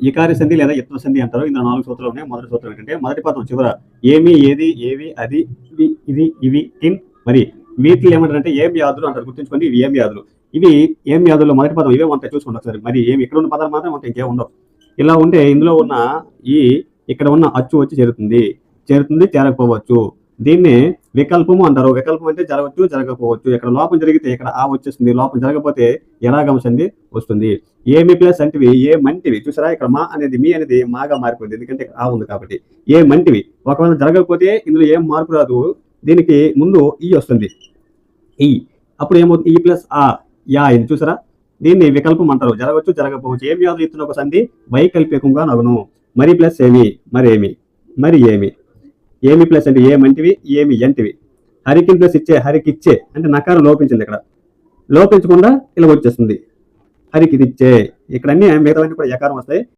ఇకారి సంధి లేదా ఇతర సంధి అంటారు. ఇందులో నాలుగు సూత్రాలు ఉన్నాయి. మొదటి సూత్రం ఏంటంటే మొదటి పదం చివర ఏమి ఏది ఏవి అది ఇది ఇవి కిన్ మరి. వీటిని ఏమంటారంటే ఏం వ్యాధులు అంటారు. గుర్తుంచుకోండి ఇవి ఏం వ్యాధులు ఇవి ఏం వ్యాధుల్లో మొదటి పదం ఇవే ఉంటాయి. చూసుకోండి ఒకసారి. మరి ఏమి ఇక్కడ ఉన్న పదాలు మాత్రం ఉంటాయి. ఇంకేం ఉండవు. ఇలా ఉంటే ఇందులో ఉన్న ఈ ఇక్కడ ఉన్న అచ్చు వచ్చి చేరుతుంది. చేరుతుంది చేరకపోవచ్చు దీన్ని వికల్పము అంటారు. వికల్పం అంటే జరగవచ్చు జరగకపోవచ్చు. ఇక్కడ లోపం జరిగితే ఇక్కడ ఆ వచ్చేస్తుంది. లోపం జరగకపోతే ఎలాగం సంధి వస్తుంది. ఏమి ప్లస్ అంటివి ఏ మంటివి? చూసారా? ఇక్కడ మా అనేది మీ అనేది మాగా మారిపోయింది. ఎందుకంటే ఆ ఉంది కాబట్టి. ఏ మంటివి? ఒకవేళ జరగకపోతే ఇందులో ఏం మార్పు రాదు. దీనికి ముందు ఈ వస్తుంది. ఈ. అప్పుడు ఏమవుతుంది? ఈ ప్లస్ ఆ. యా ఇది చూసారా? దీన్ని వికల్పం అంటారు. జరగవచ్చు జరగకపోవచ్చు. ఏం వ్యాధులు ఇస్తున్న ఒక సంధి వైకల్పికంగా నగును. మరి ప్లస్ ఏమి? మరేమి? మరి ఏమి? ఏమి ప్లస్ అంటే ఏమంటివి ఏమి ఎంటివి. హరికి ప్లస్ ఇచ్చే హరికి ఇచ్చే అంటే నకారం లోపించింది ఇక్కడ. లోపించకుండా ఇలా వచ్చేస్తుంది. హరికి ఇది ఇచ్చే. ఇక్కడ అన్ని మిగతావన్నీ కూడా యకారం వస్తాయి.